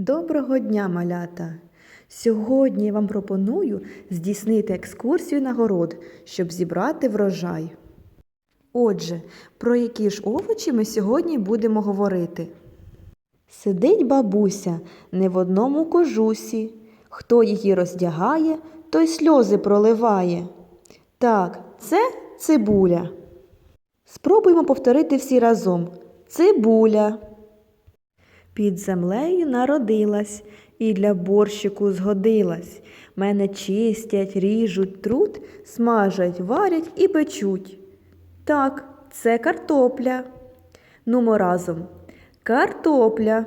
Доброго дня, малята! Сьогодні я вам пропоную здійснити екскурсію на город, щоб зібрати врожай. Отже, про які ж овочі ми сьогодні будемо говорити? Сидить бабуся не в одному кожусі. Хто її роздягає, той сльози проливає. Так, це цибуля. Спробуємо повторити всі разом. Цибуля. Під землею народилась і для борщику згодилась. Мене чистять, ріжуть, труть, смажать, варять і печуть. Так, це картопля. Нумо разом. Картопля.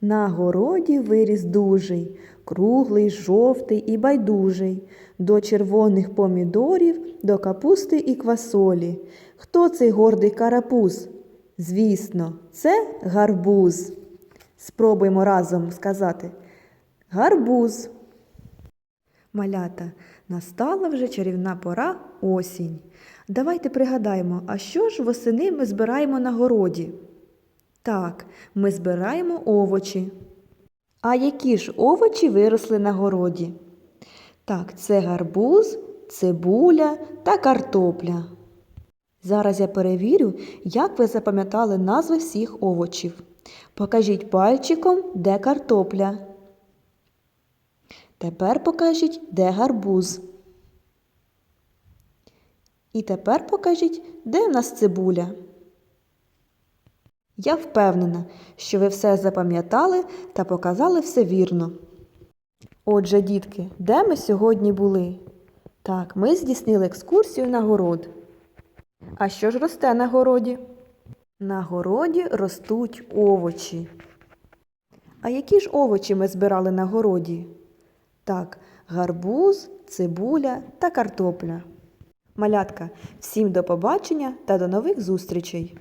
На городі виріс дужий, круглий, жовтий і байдужий, до червоних помідорів, до капусти і квасолі. Хто цей гордий карапуз? Звісно, це гарбуз. Спробуємо разом сказати гарбуз. Малята, настала вже чарівна пора осінь. Давайте пригадаємо, а що ж восени ми збираємо на городі? Так, ми збираємо овочі. А які ж овочі виросли на городі? Так, це гарбуз, цибуля та картопля. Зараз я перевірю, як ви запам'ятали назви всіх овочів. Покажіть пальчиком, де картопля. Тепер покажіть, де гарбуз. І тепер покажіть, де в нас цибуля. Я впевнена, що ви все запам'ятали та показали все вірно. Отже, дітки, де ми сьогодні були? Так, ми здійснили екскурсію на город. А що ж росте на городі? На городі ростуть овочі. А які ж овочі ми збирали на городі? Так, гарбуз, цибуля та картопля. Малятка, всім до побачення та до нових зустрічей!